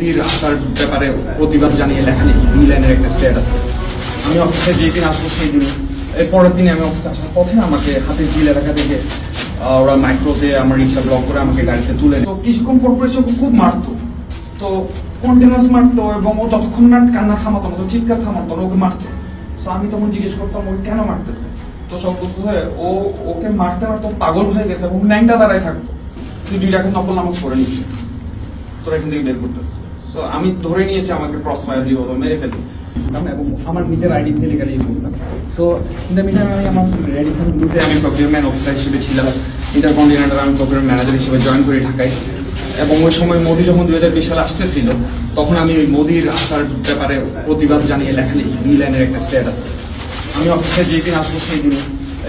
মোদির আসার ব্যাপারে প্রতিবাদ জানিয়ে লেখা লিখি দুই লাইনের একটা স্ট্যাটাস আমি অফিসে যেই দিন আসব সেই দিন এর পরের দিনে আমি অফিসে আসার পথে আমাকে হাতে জিল এলাকা থেকে ওরা মাইক্রোতে আমার রিক্সা ব্লক করে আমাকে গাড়িতে তুলে তো কিছুক্ষণ ওকে খুব মারতো। তো কন্টিনিউস মারতো এবং ও যতক্ষণ না কান্না থামাতো না, তো চিৎকার থামাতো না ওকে মারতো। তো আমি তখন জিজ্ঞেস করতাম ওকে কেন মারতেছে? তো সব বলতে হয় ও, ওকে মারতে মারতে ও পাগল হয়ে গেছে এবং ন্যাংটা দাঁড়ায় থাকতো। তুই দুই রাখের নফল নামাজ পড়ে নিয়েছিস। তোরা এখান থেকে বের করতেছে সো আমি ধরে নিয়েছি আমাকে ক্রস ফায়ার দিয়ে হলো মেরে ফেলি এবং আমার নিজের আইডি থেকে করলাম সো ইন দ্য মিটার আমি আমার রেডিসন গ্রুপে আমি প্রকিউরমেন্ট অফিসার হিসেবে ছিলাম। ইন্টার কন্টিনেন্টাল আমি প্রকিউরমেন্ট ম্যানেজার হিসেবে জয়েন করি ঢাকায়। এবং ওই সময় মোদি যখন দুই হাজার বিশ সালে আসতেছিল, তখন আমি ওই মোদির আসার ব্যাপারে প্রতিবাদ জানিয়ে লেখা লিখি দুই লাইনের একটা স্ট্যাটাস আমি অফিসে যেই দিন আসব সেই দিন,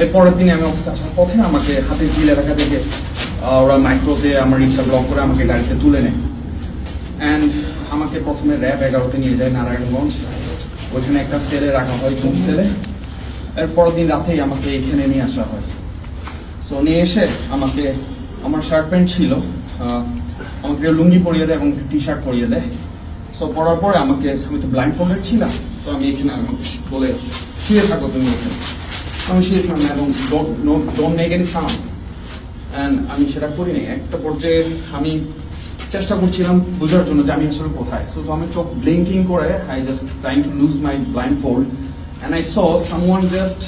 এর পরের দিনে আমি অফিসে আসার পথে আমাকে হাতে জিল এলাকা থেকে ওরা মাইক্রোতে আমার রিক্সা ব্লক করে আমাকে গাড়িতে তুলে নেয়। অ্যান্ড আমাকে প্রথমে র্যাব এগারোতে নিয়ে যায় নারায়ণগঞ্জ। ওইখানে একটা সেলে রাখা হয় ঘুম সেলে। এর পরের দিন রাতেই আমাকে এখানে নিয়ে আসা হয়। সো নিয়ে এসে আমাকে, আমার শার্ট প্যান্ট ছিল আমাকে লুঙ্গি পরিয়ে দেয় এবং টি শার্ট পরিয়ে দেয়। সো পরার পরে আমাকে, আমি তো ব্লাইন্ড ফোল্ডেড ছিলাম, তো আমি এখানে আমাকে বলে, শুয়ে থাকো তুমি এখানে। আমি শুয়ে থাকলাম এবং don't make any sound and আমি সেটা করি নাই। একটা পর্যায়ে আমি চেষ্টা করছিলাম বোঝার জন্য যে আমি আসলে কোথায় সো আমি চোখ ব্লিঙ্কিং করে I just trying to lose my blindfold and I saw someone just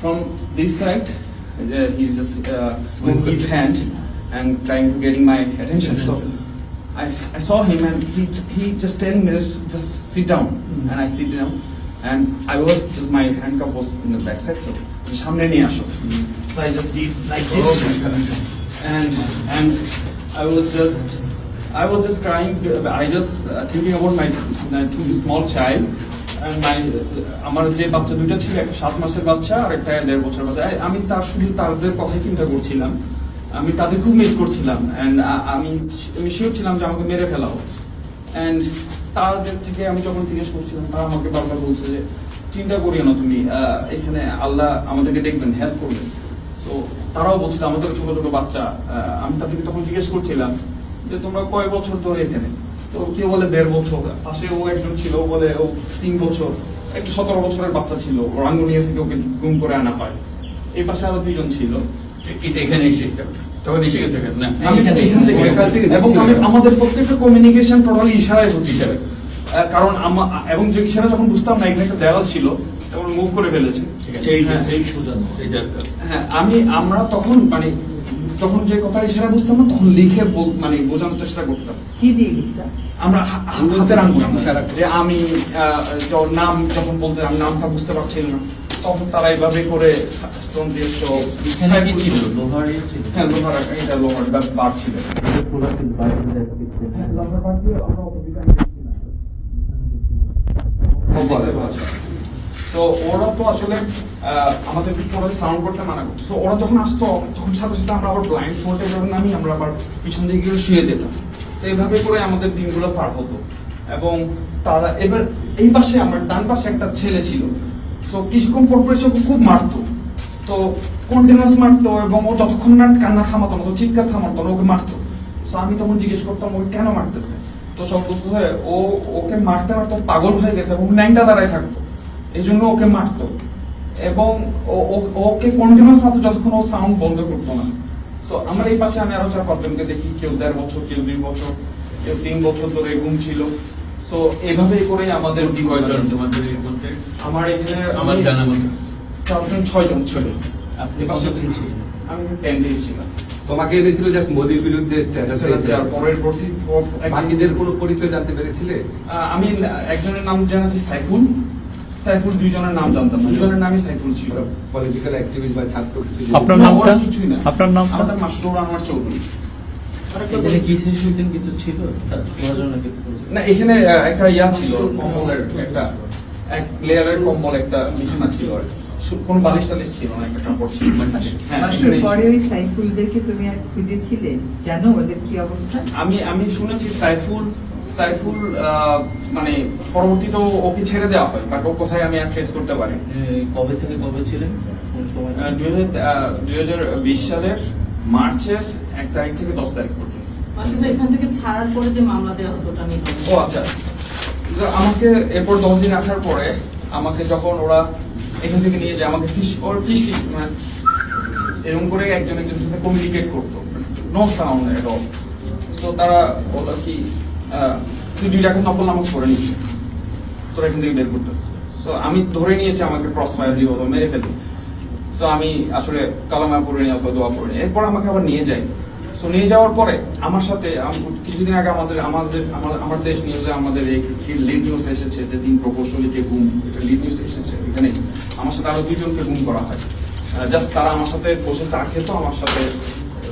from this side he's just uh, with his hand and trying to getting my attention I, I saw him and he he just telling me just sit down and I sit down and I was just my handcuff was in the back side so সামনে নিয়ে আসো so I just did like this and and I was just I was just crying I just uh, thinking about my uh, two small child my আমার যে বাচ্চা দুইটা ছিল একটা সাত মাসের বাচ্চা আর একটা দেড় বছর বাচ্চা। আমি তার শুধু তাদের চিন্তা করছিলাম। আমি তাদের খুব মিস করছিলাম। আমি আমি শিওর ছিলাম যে আমাকে মেরে ফেলা এন্ড তাদের থেকে আমি যখন জিজ্ঞেস করছিলাম তারা আমাকে বারবার বলছে যে চিন্তা করিও না তুমি এখানে আল্লাহ আমাদেরকে দেখবেন হেল্প করবেন। সো তারাও বলছিল আমাদের ছোট ছোট বাচ্চা। আমি তাদেরকে তখন জিজ্ঞেস করছিলাম যে তোমরা কয় বছর ধরে এখানে? তো কেউ বলে দেড় বছর। পাশে ও একজন ছিল ও বলে ও তিন বছর। একটা সতেরো বছরের বাচ্চা ছিল। রাঙ্গুনিয়া থেকে ওকে গুম করে আনা হয়। এই পাশে আরও দুইজন ছিল। এখানে এসে তখন এসে গেছে না? এবং আমি আমাদের প্রত্যেকটা কমিউনিকেশন টোটালি ইশারায় হচ্ছে। কারণ আমা- এবং যে ইশারা যখন বুঝতাম না এখানে একটা দেওয়াল ছিল তখন মুভ করে ফেলেছে। এই হ্যাঁ। এই যে হ্যাঁ আমি আমরা তখন মানে যখন যে কথার ইশারা বুঝতাম না তখন লিখে মানে বোঝানোর চেষ্টা করতাম। কি দিয়ে লিখতা আমরা হাতের আঙ্গুল যে আমি নাম যখন বলতে নামটা বুঝতে পারছিলাম না তখন তারা এইভাবে করে স্টোন দিয়ে ছিল? লোহার ছিল? হ্যাঁ লোহার এটা লোহার বা- বার ছিল। হ্যাঁ, লোহার বার দিয়ে আমরা তো ওরা তো আসলে আমাদের পরে সাউন্ড করতে মানা করতো। তো ওরা যখন আসতো, তখন সাথে সাথে আমরা আবার ব্লাইন্ড ফোল্ডে যখন নামি, আমরা আবার পিছন দিকে গিয়ে শুয়ে যেতাম। তো এইভাবে করে আমাদের দিনগুলো পার হতো। এবং তারা, এবার এই পাশে আমার, ডান পাশে একটা ছেলে ছিল। তো কিছুক্ষণ পর পর এসে খুব মারতো। তো কন্টিনিউস মারতো এবং ও যতক্ষণ না কান্না থামাতো না, তো চিৎকার থামাতো ওকে মারতো। তো আমি তখন জিজ্ঞেস করতাম, ওকে কেন মারতেছে? তো সব বলতে ও, ওকে মারতে মারতে পাগল হয়ে গেছে এবং ন্যাংটা দাঁড়ায় থাকতো। এই জন্য ওকে মারতো। এবং ও- ও- ওকে কন্টিনিউস মারতো যতক্ষণ ও সাউন্ড বন্ধ করতো না। তো আমার এই পাশে আমি আরও চার পাঁচজনকে দেখি কেউ দেড় বছর কেউ দুই বছর কেউ তিন বছর ধরে ঘুম ছিল। তো এভাবেই করে আমাদের কি কয়জন তোমাদের মধ্যে? আমার এখানে আমার জানা মতো চারজন ছয়জন ছিল। আপনি পাশে ছিলেন? আমি টেন ডেজ ছিলাম। তোমাকে এনেছিল জাস্ট মোদির বিরুদ্ধে স্ট্যাটাস আর পরের পরশি বাকিদের কোনো পরিচয় জানতে পেরেছিলে? আহ, আমি একজনের নাম জানাচ্ছি সাইফুল। সাইফুল দুইজনের নাম জানতাম দুজনের নামই সাইফুল ছিল। পলিটিক্যাল অ্যাক্টিভিস্ট বা ছাত্র আপনার নামটা? কিছুই না। আপনার নামটা? আমাদের মাসরুর আনোয়ার চৌধুরী। এখানে কি সিচুয়েশন কিছু ছিল? তার শোনার জন্য কিছু না এখানে একটা ইয়া ছিল। কম্বলের একটা এক লেয়ারের কম্বল একটা বিছানা ছিল আর কি। বালিশ টালিশ ছিল না একটা কাপড় ছিল। হ্যাঁ, মাসুর এখানেই পরে ওই সাইফুলদেরকে তুমি আর খুঁজেছিলে? জানো ওদের কি অবস্থা? আমি আমি শুনেছি সাইফুল সাইফুল মানে পরবর্তীতে ওকে ছেড়ে দেওয়া হয় বাট ও কোথায় আমি আর ট্রেস করতে পারি কবে থেকে কবে ছিলেন? কোন সময়? দুই হাজার বিশ সালের মার্চের এক তারিখ থেকে দশ তারিখ পর্যন্ত। এখান থেকে ছাড়ার পরে যে মামলা দেওয়া হতো ও আচ্ছা। আমাকে এরপর দশ দিন আসার পরে আমাকে যখন ওরা এখান থেকে নিয়ে যায় আমাকে ফিস ওর ফিস ফিস মানে এরকম করে একজন একজনের সাথে কমিউনিকেট করতো। নো সাউন্ড এট অল তো তারা বলল কি তুই দুই রাখার নফল নামাজ পড়ে নিস। তোরা এখান থেকে বের করতেছে সো আমি ধরে নিয়েছি আমাকে ক্রস ফায়ার মেরে ফেলি সো আমি আসলে কালামা পড়ে নিই অথবা দোয়া পড়ে নিই। এরপর আমাকে আবার নিয়ে যায়। সো নিয়ে যাওয়ার পরে আমার সাথে কিছুদিন আগে আমাদের আমাদের, আমার আমার দেশ নিউজে আমাদের এই লিড নিউজ এসেছে যে তিন প্রকৌশলীকে গুম, এটা লিড নিউজ এসেছে এখানে। আমার সাথে আরও দুজনকে গুম করা হয়। জাস্ট তারা আমার সাথে বসে চা খেত, আমার সাথে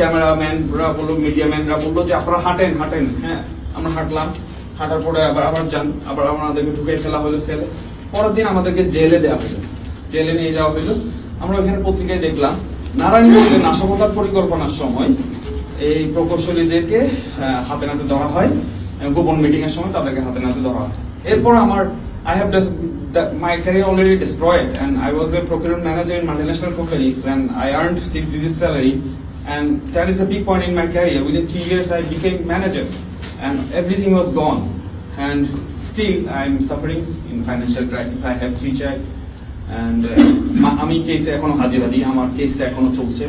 ক্যামেরাম্যানরা বলল মিডিয়াম্যানরা বলল যে আপনারা হাঁটেন হাঁটেন হ্যাঁ আমরা হাঁটলাম। হাঁটার পরে আবার আবার যান আবার আমাদেরকে ঢুকে ফেলা হলো সেলে পরের দিন আমাদেরকে জেলে দেওয়া হলো। জেলে নিয়ে যাওয়া হলো। আমরা ওখানে পত্রিকায় দেখলাম নারায়ণগঞ্জে নাশকতার পরিকল্পনার সময় এই প্রকৌশলীদেরকে হাতে নাতে ধরা হয়। গোপন মিটিং এর সময় তাদেরকে হাতে নাতে ধরা হয়। এরপর আমার I have just that my career already destroyed, and I was a procurement manager in multinational I earned six digit salary, and that is a big point in my career. Within three years, I became manager, and everything was gone, and still I'm suffering in financial crisis. I have three child, and uh, মা- আমি কেসে এখনো হাজিরা দিই আমার কেসটা এখনো চলছে